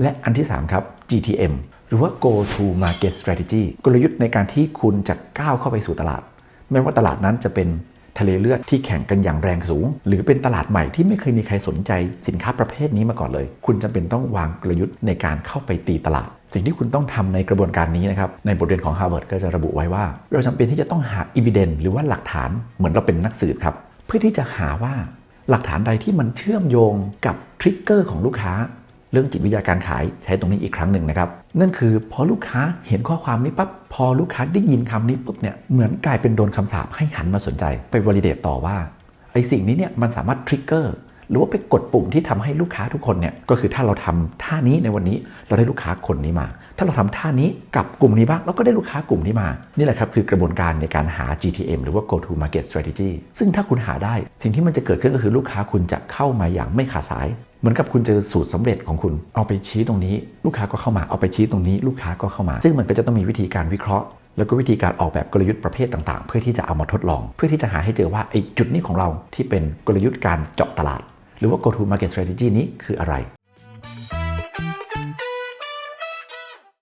และอันที่ 3 ครับ GTM หรือว่า Go to Market Strategy กลยุทธ์ในการที่คุณจะก้าวเข้าไปสู่ตลาดไม่ว่าตลาดนั้นจะเป็นทะเลเลือดที่แข่งกันอย่างแรงสูง หรือเป็นตลาดใหม่ที่ไม่เคยมีใครสนใจสินค้าประเภทนี้มาก่อนเลย คุณจำเป็นต้องวางกลยุทธ์ในการเข้าไปตีตลาด สิ่งที่คุณต้องทำในกระบวนการนี้นะครับ ในบทเรียนของ Harvard ก็จะระบุไว้ว่า เราจำเป็นที่จะต้องหา evidence หรือว่าหลักฐานเหมือนเราเป็นนักสืบครับ เพื่อที่จะหาว่าหลักฐานใดที่มันเชื่อมโยงกับทริกเกอร์ของลูกค้า เรื่องจิตวิทยาการขายใช้ตรงนี้อีกครั้งหนึ่งนะครับ นั่นคือพอลูกค้าเห็นข้อความนี้ปั๊บพอลูกค้าได้ยินคำนี้ปุ๊บเนี่ยเหมือนกลายเป็นโดนคำสาปให้หันมาสนใจไปวอลิเดตต่อว่าไอ้สิ่งนี้เนี่ยมันสามารถทริกเกอร์หรือว่าไปกดปุ่มที่ทำให้ลูกค้าทุกคนเนี่ยก็คือถ้าเราทำท่านี้ในวันนี้เราได้ลูกค้าคนนี้มา ถ้าเราทำท่านี้กับกลุ่มนี้บ้างเราก็ได้ลูกค้ากลุ่มนี้มา นี่แหละครับคือกระบวนการในการหา GTM หรือว่า Go to Market Strategy ซึ่งถ้าคุณหาได้ สิ่งที่มันจะเกิดขึ้นก็คือลูกค้าคุณจะเข้ามาอย่างไม่ขาดสายเหมือนกับคุณเจอสูตรสำเร็จของคุณ เอาไปชี้ตรงนี้ ลูกค้าก็เข้ามา เอาไปชี้ตรงนี้ ลูกค้าก็เข้ามา ซึ่งมันก็จะต้องมีวิธีการวิเคราะห์ แล้วก็วิธีการออกแบบกลยุทธ์ประเภทต่างๆ เพื่อที่จะเอามาทดลอง เพื่อที่จะหาให้เจอว่าไอ้จุดนี้ของเราที่เป็นกลยุทธ์การเจาะตลาด หรือว่า go to market strategy นี้คืออะไร